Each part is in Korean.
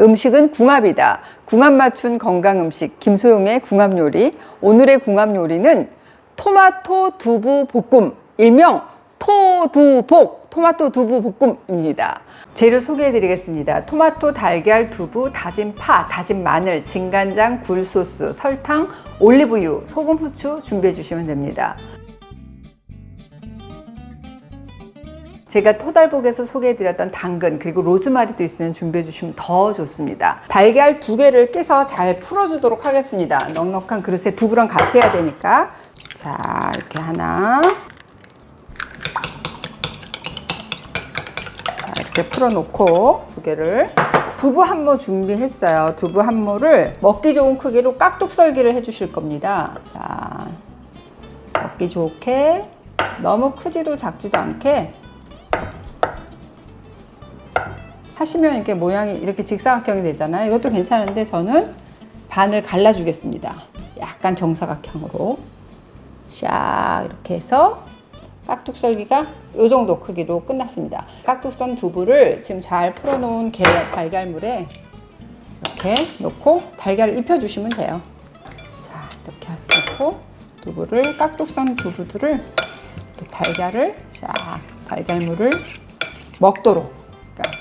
음식은 궁합이다. 궁합 맞춘 건강 음식 김소영의 궁합 요리. 오늘의 궁합 요리는 토마토 두부 볶음 일명 토두복 토마토 두부 볶음입니다. 재료 소개해 드리겠습니다. 토마토, 달걀, 두부, 다진 파, 다진 마늘, 진간장, 굴소스, 설탕, 올리브유, 소금, 후추 준비해 주시면 됩니다. 제가 토달복에서 소개해드렸던 당근 그리고 로즈마리도 있으면 준비해 주시면 더 좋습니다. 달걀 두 개를 깨서 잘 풀어주도록 하겠습니다. 넉넉한 그릇에 두부랑 같이 해야 되니까 자 이렇게 하나 자 이렇게 풀어놓고 두 개를 두부 한 모 준비했어요. 두부 한 모를 먹기 좋은 크기로 깍둑 썰기를 해주실 겁니다. 자 먹기 좋게 너무 크지도 작지도 않게 하시면 이렇게 모양이 이렇게 직사각형이 되잖아요. 이것도 괜찮은데 저는 반을 갈라주겠습니다. 약간 정사각형으로 샥 이렇게 해서 깍둑 썰기가 이 정도 크기로 끝났습니다. 깍둑 썬 두부를 지금 잘 풀어놓은 게 달걀물에 이렇게 넣고 달걀을 입혀주시면 돼요. 자 이렇게 넣고 두부를 깍둑 썬 두부들을 이렇게 달걀을 샥 달걀물을 먹도록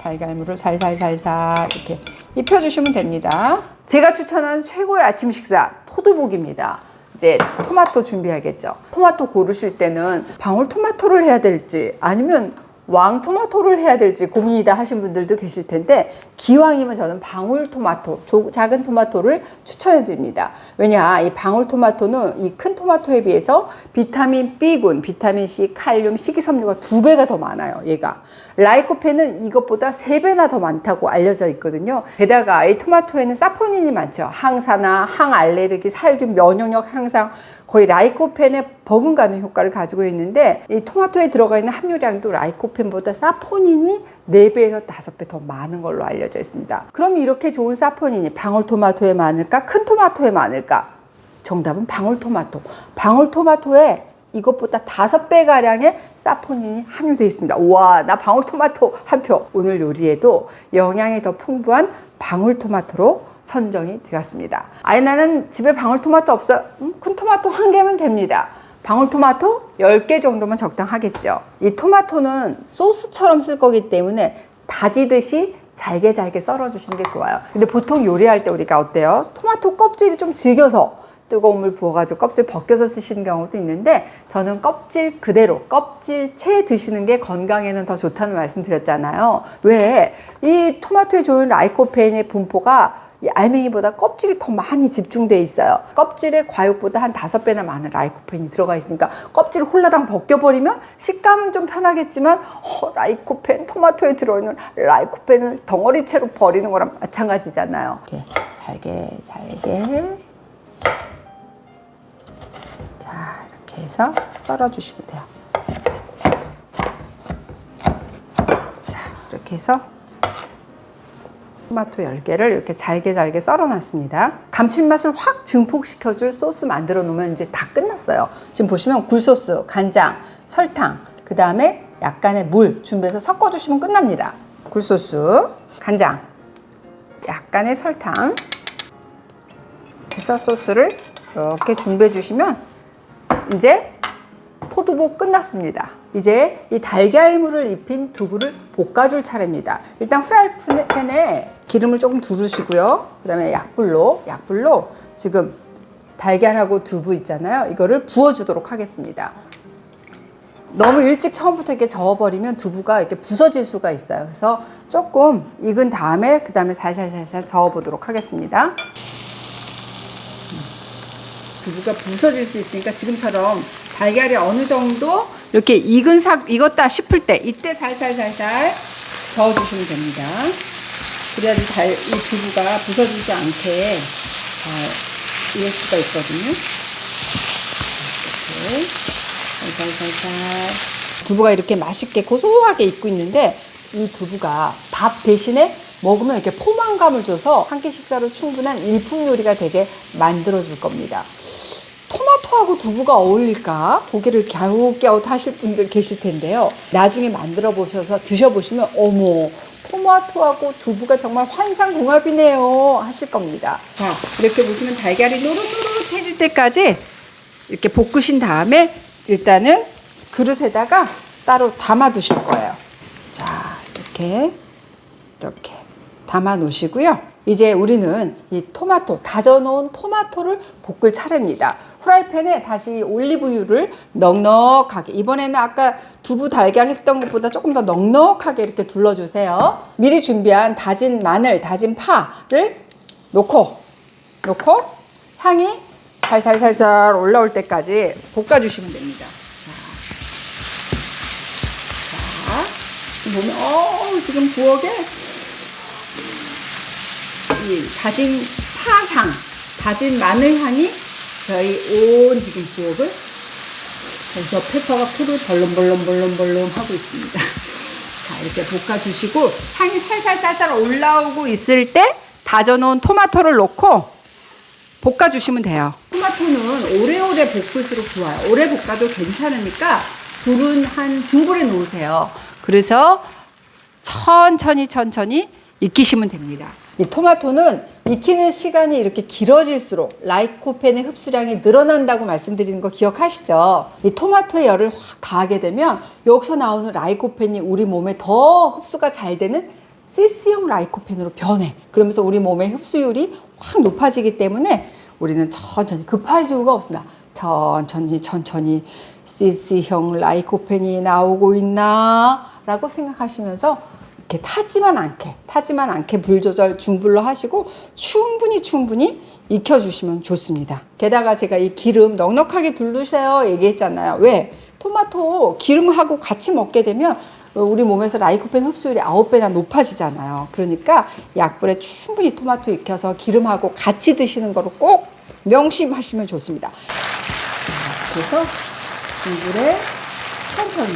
달걀물을 살살살살 이렇게 입혀주시면 됩니다. 제가 추천하는 최고의 아침 식사 토두복입니다. 이제 토마토 준비하겠죠. 토마토 고르실 때는 방울 토마토를 해야 될지 아니면 왕 토마토를 해야 될지 고민이다 하신 분들도 계실 텐데 기왕이면 저는 방울 토마토, 조- 작은 토마토를 추천해 드립니다. 왜냐, 이 방울 토마토는 이 큰 토마토에 비해서 비타민 B군, 비타민 C, 칼륨, 식이섬유가 두 배가 더 많아요, 얘가. 라이코펜은 이것보다 세 배나 더 많다고 알려져 있거든요. 게다가 이 토마토에는 사포닌이 많죠. 항산화, 항알레르기, 살균, 면역력 향상, 거의 라이코펜에 버금가는 효과를 가지고 있는데 이 토마토에 들어가 있는 함유량도 라이코펜보다 사포닌이 4배에서 5배 더 많은 걸로 알려져 있습니다. 그럼 이렇게 좋은 사포닌이 방울토마토에 많을까? 큰 토마토에 많을까? 정답은 방울토마토. 방울토마토에 이것보다 다섯 배 가량의 사포닌이 함유되어 있습니다. 와, 나 방울토마토 한 표. 오늘 요리에도 영양이 더 풍부한 방울토마토로 선정이 되었습니다. 아니 나는 집에 방울토마토 없어. 음, 큰 토마토 한 개면 됩니다. 방울토마토 10개 정도면 적당하겠죠. 이 토마토는 소스처럼 쓸 거기 때문에 다지듯이 잘게 잘게 썰어 주시는 게 좋아요. 근데 보통 요리할 때 우리가 어때요? 토마토 껍질이 좀 질겨서 뜨거운 물 부어가지고 껍질 벗겨서 쓰시는 경우도 있는데 저는 껍질 그대로 껍질 채 드시는 게 건강에는 더 좋다는 말씀 드렸잖아요. 왜? 이 토마토에 좋은 라이코펜의 분포가 이 알맹이보다 껍질이 더 많이 집중돼 있어요. 껍질에 과육보다 한 다섯 배나 많은 라이코펜이 들어가 있으니까 껍질 홀라당 벗겨버리면 식감은 좀 편하겠지만 어, 라이코펜 토마토에 들어있는 라이코펜을 덩어리채로 버리는 거랑 마찬가지잖아요. 이렇게 잘게 잘게 자 이렇게 해서 썰어주시면 돼요. 자 이렇게 해서 토마토 10개를 이렇게 잘게 잘게 썰어놨습니다. 감칠맛을 확 증폭시켜줄 소스 만들어 놓으면 이제 다 끝났어요. 지금 보시면 굴소스, 간장, 설탕, 그 다음에 약간의 물 준비해서 섞어주시면 끝납니다. 굴소스, 간장, 약간의 설탕 해서 소스를 이렇게 준비해 주시면 이제 포두복 끝났습니다. 이제 이 달걀물을 입힌 두부를 볶아줄 차례입니다. 일단 프라이팬에 기름을 조금 두르시고요. 그 다음에 약불로, 약불로 지금 달걀하고 두부 있잖아요. 이거를 부어주도록 하겠습니다. 너무 일찍 처음부터 이렇게 저어버리면 두부가 이렇게 부서질 수가 있어요. 그래서 조금 익은 다음에 그 다음에 살살살살 저어보도록 하겠습니다. 두부가 부서질 수 있으니까 지금처럼 달걀이 어느 정도 이렇게 익은 사 익었다 싶을 때 이때 살살살살 저어주시면 됩니다. 그래야지 달, 이 두부가 부서지지 않게 잘 익을 수가 있거든요. 이렇게 살살살살 두부가 이렇게 맛있게 고소하게 익고 있는데 이 두부가 밥 대신에 먹으면 이렇게 포만감을 줘서 한 끼 식사로 충분한 일품 요리가 되게 만들어 줄 겁니다. 토마토하고 두부가 어울릴까? 고개를 갸웃갸웃 하실 분들 계실 텐데요. 나중에 만들어 보셔서 드셔보시면 어머 토마토하고 두부가 정말 환상궁합이네요 하실 겁니다. 자, 이렇게 보시면 달걀이 노릇노릇해질 때까지 이렇게 볶으신 다음에 일단은 그릇에다가 따로 담아 두실 거예요. 자, 이렇게 이렇게 담아 놓으시고요. 이제 우리는 이 토마토, 다져놓은 토마토를 볶을 차례입니다. 후라이팬에 다시 올리브유를 넉넉하게, 이번에는 아까 두부 달걀 했던 것보다 조금 더 넉넉하게 이렇게 둘러주세요. 미리 준비한 다진 마늘, 다진 파를 놓고, 놓고 향이 살살살살 올라올 때까지 볶아주시면 됩니다. 자, 자 보면, 어, 지금 부엌에 이 다진 파향, 다진 마늘 향이 저희 온 지금 부엌을 그래서 페퍼가 풀을 벌렁벌렁벌렁벌렁 하고 있습니다. 자 이렇게 볶아주시고 향이 살살살살 올라오고 있을 때 다져놓은 토마토를 넣고 볶아주시면 돼요. 토마토는 오래오래 볶을수록 좋아요. 오래 볶아도 괜찮으니까 불은 한 중불에 놓으세요. 그래서 천천히 천천히 익히시면 됩니다. 이 토마토는 익히는 시간이 이렇게 길어질수록 라이코펜의 흡수량이 늘어난다고 말씀드리는 거 기억하시죠? 이 토마토의 열을 확 가하게 되면 여기서 나오는 라이코펜이 우리 몸에 더 흡수가 잘 되는 시스형 라이코펜으로 변해. 그러면서 우리 몸의 흡수율이 확 높아지기 때문에 우리는 천천히 급할 이유가 없습니다. 천천히 천천히 시스형 라이코펜이 나오고 있나? 라고 생각하시면서 이렇게 타지만 않게, 타지만 않게 불 조절 중불로 하시고 충분히 충분히 익혀주시면 좋습니다. 게다가 제가 이 기름 넉넉하게 둘르세요 얘기했잖아요. 왜? 토마토 기름하고 같이 먹게 되면 우리 몸에서 라이코펜 흡수율이 9배나 높아지잖아요. 그러니까 약불에 충분히 토마토 익혀서 기름하고 같이 드시는 거로 꼭 명심하시면 좋습니다. 자, 그래서 중불에 천천히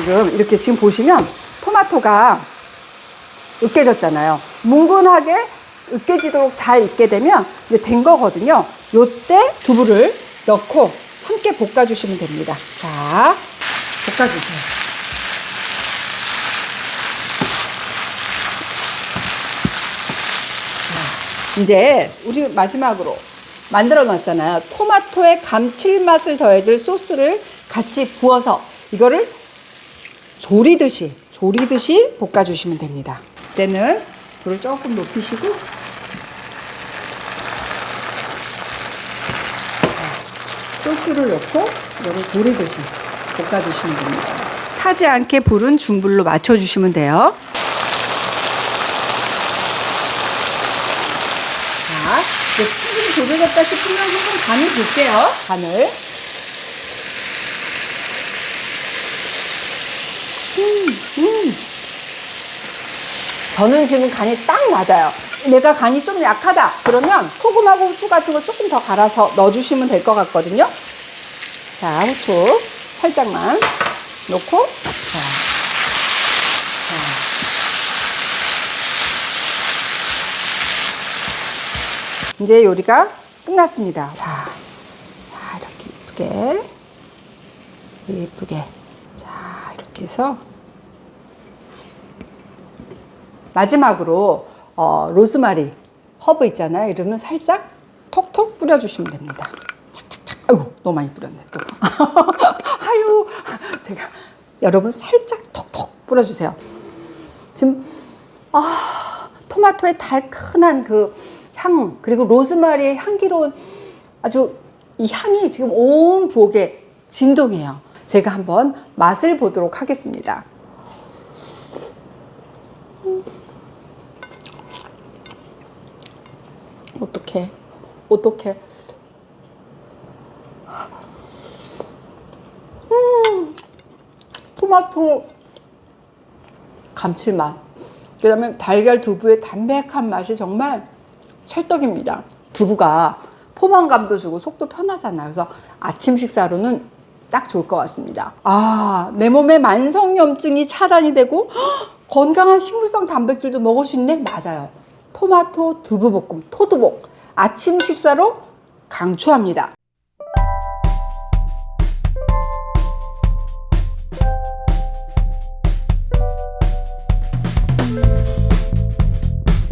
지금 이렇게 지금 보시면 토마토가 으깨졌잖아요. 뭉근하게 으깨지도록 잘 익게 되면 이제 된 거거든요. 요때 두부를 넣고 함께 볶아주시면 됩니다. 자, 볶아주세요. 자, 이제 우리 마지막으로 만들어 놨잖아요. 토마토의 감칠맛을 더해줄 소스를 같이 부어서 이거를 조리듯이 조리듯이 볶아주시면 됩니다. 그때는 불을 조금 높이시고 소스를 넣고 이거를 조리듯이 볶아주시면 됩니다. 타지 않게 불은 중불로 맞춰주시면 돼요. 자, 이제 조리됐다 싶으면 조금 간을 볼게요. 간을. 음. 저는 지금 간이 딱 맞아요. 내가 간이 좀 약하다. 그러면 소금하고 후추 같은 거 조금 더 갈아서 넣어주시면 될 것 같거든요. 자, 후추 살짝만 넣고, 자, 자. 이제 요리가 끝났습니다. 자, 자 이렇게 예쁘게, 예쁘게. 자, 이렇게 해서 마지막으로 어, 로즈마리 허브 있잖아요. 이러면 살짝 톡톡 뿌려주시면 됩니다. 착착착. 아이고 너무 많이 뿌렸네 또. 아유 제가 여러분 살짝 톡톡 뿌려주세요. 지금 아 토마토의 달큰한 그 향 그리고 로즈마리의 향기로운 아주 이 향이 지금 온 부엌에 진동해요. 제가 한번 맛을 보도록 하겠습니다. 어떡해. 어떡해. 음, 토마토 감칠맛. 그 다음에 달걀 두부의 담백한 맛이 정말 찰떡입니다. 두부가 포만감도 주고 속도 편하잖아요. 그래서 아침 식사로는 딱 좋을 것 같습니다. 아, 내 몸에 만성염증이 차단이 되고 헉, 건강한 식물성 단백질도 먹을 수 있네? 맞아요. 토마토 두부볶음, 토두복. 아침 식사로 강추합니다.